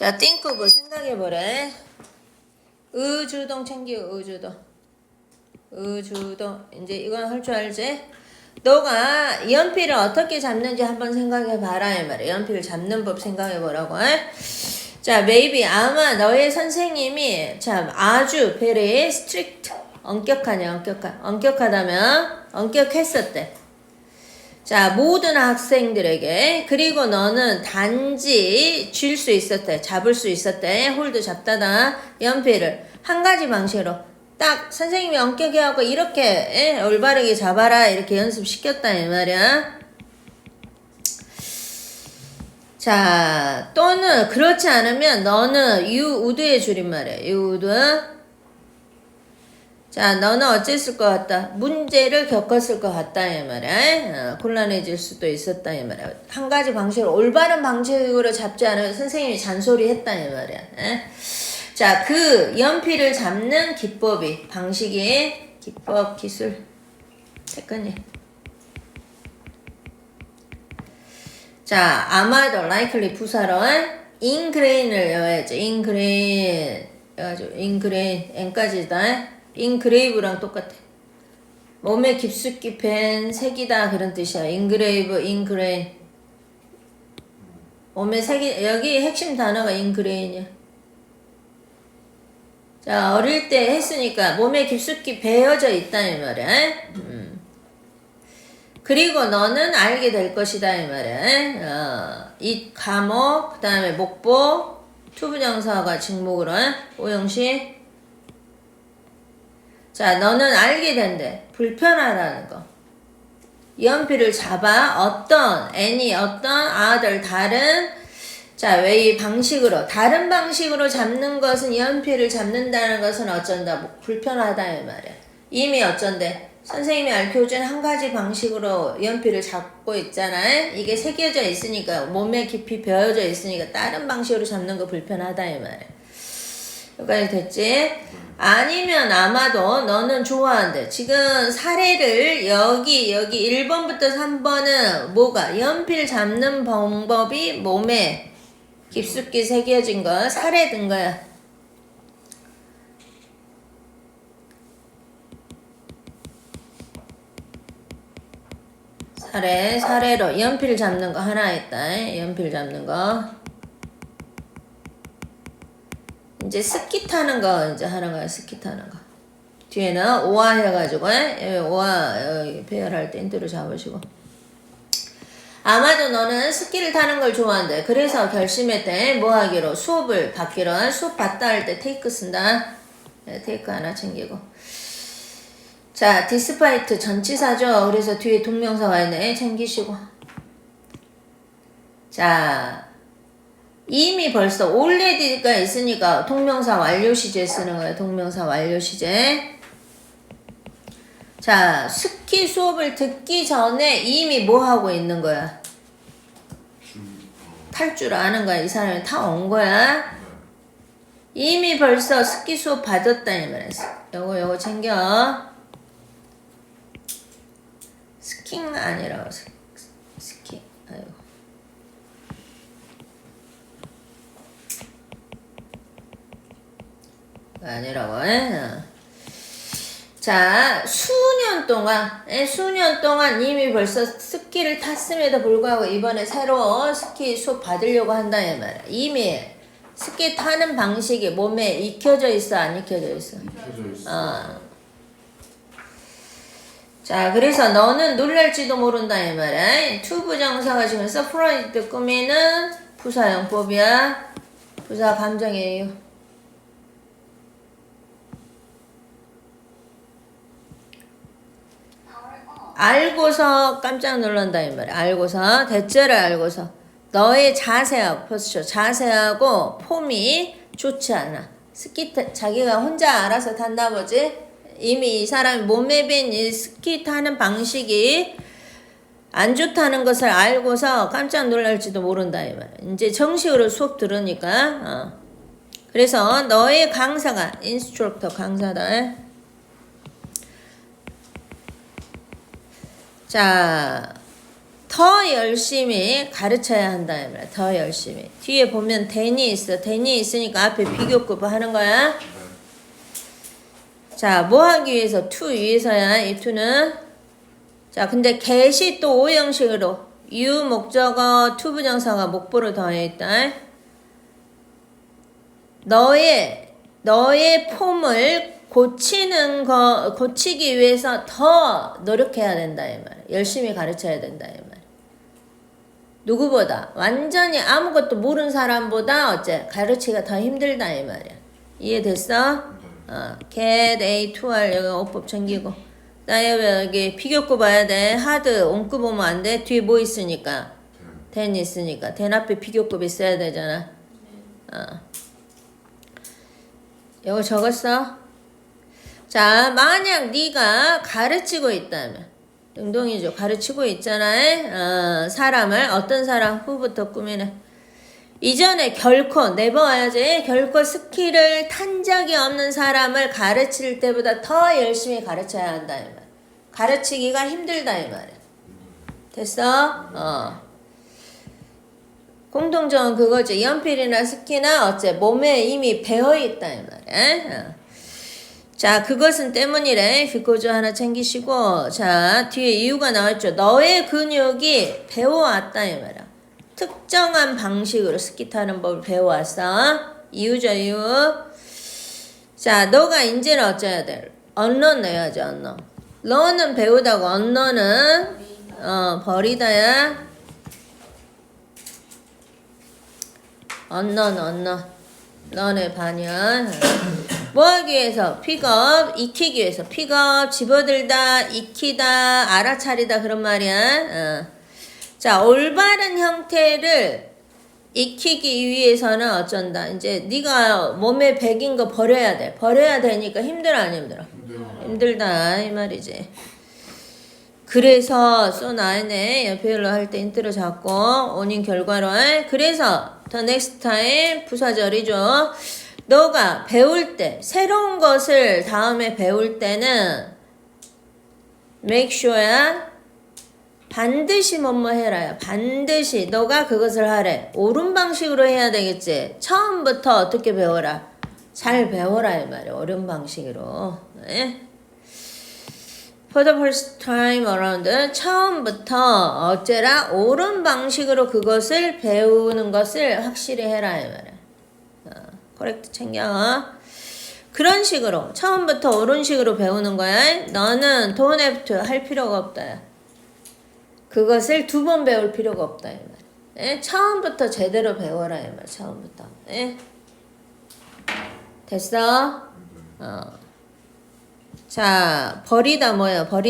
자, of 생각해보래. 의주동 챙겨, 의주동. 의주동. 이제 이건 할 줄 알지? 너가 연필을 어떻게 잡는지 한번 생각해봐라, 이 말이야. 연필을 잡는 법 생각해보라고. 자, maybe 아마 너의 선생님이 참 아주 very strict 엄격하냐, 엄격하, 엄격하다면 엄격했었대. 자, 모든 학생들에게 그리고 너는 단지 쥘 수 있었대. 잡을 수 있었대. 홀드 잡다다 연필을 한 가지 방식으로 딱 선생님이 엄격히 하고 이렇게 에, 올바르게 잡아라 이렇게 연습시켰다 이 말이야. 자, 또는 그렇지 않으면 너는 you would의 줄임말이야. you would. 자, 너는 어쨌을 것 같다. 문제를 겪었을 것 같다, 이 말이야. 어, 곤란해질 수도 있었다, 이 말이야. 한 가지 방식으로, 올바른 방식으로 잡지 않으면 선생님이 잔소리 했다, 이 말이야. 에? 자, 그 연필을 잡는 기법이, 방식이, 기법, 기술. 태권이. 자, 아마도 likely 부사로 ingrain을 외워야죠. 해가지고 ingrain, n까지다. Ingrave랑 똑같아. 몸에 깊숙이 팬 색이다 그런 뜻이야. engrave, ingrain. 몸에 색이 여기 핵심 단어가 ingrain이야. 자, 어릴 때 했으니까 몸에 깊숙이 배어져 있다 이 말이야. 음. 그리고 너는 알게 될 것이다 이 말이야. 어, 이 과목 그다음에 목보 투부정사가 직목으로 오영시 자, 너는 알게 된대. 불편하다는 거. 연필을 잡아 어떤 any 어떤 other 다른 자, 왜 이 방식으로 다른 방식으로 잡는 것은 연필을 잡는다는 것은 어쩐다 뭐, 불편하다 이 말이야. 이미 어쩐데 선생님이 알려준 한 가지 방식으로 연필을 잡고 있잖아. 이게 새겨져 있으니까 몸에 깊이 배어져 있으니까 다른 방식으로 잡는 거 불편하다 이 말이야. 여기까지 됐지? 아니면 아마도 너는 좋아한대. 지금 사례를 여기 여기 1번부터 3번은 뭐가 연필 잡는 방법이 몸에 깊숙이 새겨진 거 사례 든 거야. 사례 사례로 연필 잡는 거 하나 있다. 연필 잡는 거. 이제 스키 타는 거 이제 하는 거야 스키 타는 거. 뒤에는 오화 해가지고 여기 오화 여기 배열할 때 인트로 잡으시고. 아마도 너는 스키를 타는 걸 좋아한대. 그래서 결심했대 뭐 하기로? 수업을 받기로? 수업 받다 할 때 테이크 쓴다? 네, 테이크 하나 챙기고. 자 디스파이트 전치사죠? 그래서 뒤에 동명사 와 있네. 챙기시고. 자 이미 벌써 already가 있으니까 동명사 완료 시제 쓰는 거예요. 동명사 완료 시제. 자, 스키 수업을 듣기 전에 이미 뭐 하고 있는 거야? 탈 줄 아는 거야. 이 사람이 타 온 거야. 이미 벌써 스키 수업 받았다 이 말이야. 요거 요거 챙겨. 스킹 아니라고 스- 스키. 아이고. 아니라고. 에? 자, 수년 동안, 에, 수년 동안 이미 벌써 스키를 탔음에도 불구하고 이번에 새로 스키 수업 받으려고 한다, 이 말이야. 이미 스키 타는 방식이 몸에 익혀져 있어, 안 익혀져 있어? 켜져 있어. 어. 자, 그래서 너는 놀랄지도 모른다, 이 말이야. 투부정사가 지금 서프라이즈 꾸미는 부사용법이야. 부사 감정이에요. 알고서 깜짝 놀란다 이 말이야. 알고서 대체를 알고서 너의 자세하고 포스처 자세하고 폼이 좋지 않아. 스키 타, 자기가 혼자 알아서 탄다 보지. 이미 이 사람이 몸에 밴 이 스키 타는 방식이 안 좋다는 것을 알고서 깜짝 놀랄지도 모른다 이 말이야. 이제 정식으로 수업 들으니까. 어. 그래서 너의 강사가 인스트럭터 강사다. 자, 더 열심히 가르쳐야 한다. 더 열심히. 뒤에 보면 then이 있어. then이 있으니까 앞에 비교급 하는 거야. 자, 뭐 하기 위해서? to 위해서야, 이 to는. 자, 근데 get이 또 오형식으로 you 목적어 to 부정사가 목보를 더해 있다. 너의 너의 폼을 고치는 거 고치기 위해서 더 노력해야 된다 이 말. 열심히 가르쳐야 된다 이 말. 누구보다 완전히 아무것도 모르는 사람보다 어째 가르치기가 더 힘들다 이 말이야. 이해됐어? 어, get A to R 여기 어법 챙기고. 나의 여기 피겨급 봐야 돼. 하드 온급 보면 안 돼. 뒤에 뭐 있으니까. 된 있으니까. 된 앞에 피겨급 있어야 되잖아. 어. 이거 적었어? 자, 만약 네가 가르치고 있다면 능동이죠. 가르치고 있잖아. 어, 사람을 어떤 사람 후부터 꾸미네. 이전에 결코 내버려야지 결코 스킬을 탄 적이 없는 사람을 가르칠 때보다 더 열심히 가르쳐야 한다 이 말. 가르치기가 힘들다 이 말이야. 됐어? 어. 공통점은 그거지. 연필이나 스키나 어째 몸에 이미 배어 있다 이 말이야. 어. 자, 그것은 때문이래. 비코즈 하나 챙기시고 자, 뒤에 이유가 나왔죠. 너의 근육이 배워왔다 이 말이야. 특정한 방식으로 스키 타는 법을 배워왔어. 이유죠, 이유. 자, 너가 이제는 어쩌야 돼? 언론 내야지, 언론. 너는 배우다고, 언론은 어, 버리다야. 언론, 언론. 너네 반연. 뭐 하기 위해서? 픽업, 익히기 위해서. 픽업, 집어들다, 익히다, 알아차리다, 그런 말이야. 어. 자, 올바른 형태를 익히기 위해서는 어쩐다. 이제 네가 몸에 배긴 거 버려야 돼. 버려야 되니까 힘들어 안 힘들어? 힘들다 이 말이지. 그래서 쏘 나네 연필로 할 때 인트로 잡고 원인 결과로 그래서 더 넥스트 타임 부사절이죠. 너가 배울 때 새로운 것을 다음에 배울 때는 make sure야 반드시 뭐뭐 해라요. 반드시 너가 그것을 하래. 옳은 방식으로 해야 되겠지. 처음부터 어떻게 배워라. 잘 배워라 이 말이야. 옳은 방식으로. 네? For the first time around 처음부터 어째라 옳은 방식으로 그것을 배우는 것을 확실히 해라 이 말이야. 어, 코렉트 챙겨. 그런 식으로 처음부터 옳은 식으로 배우는 거야. 너는 don't 할 필요가 없다. 그것을 두 번 배울 필요가 없다 이 말. 예? 처음부터 제대로 배워라 이 말. 처음부터. 예? 됐어? 어. 자 버리다 뭐야? 버리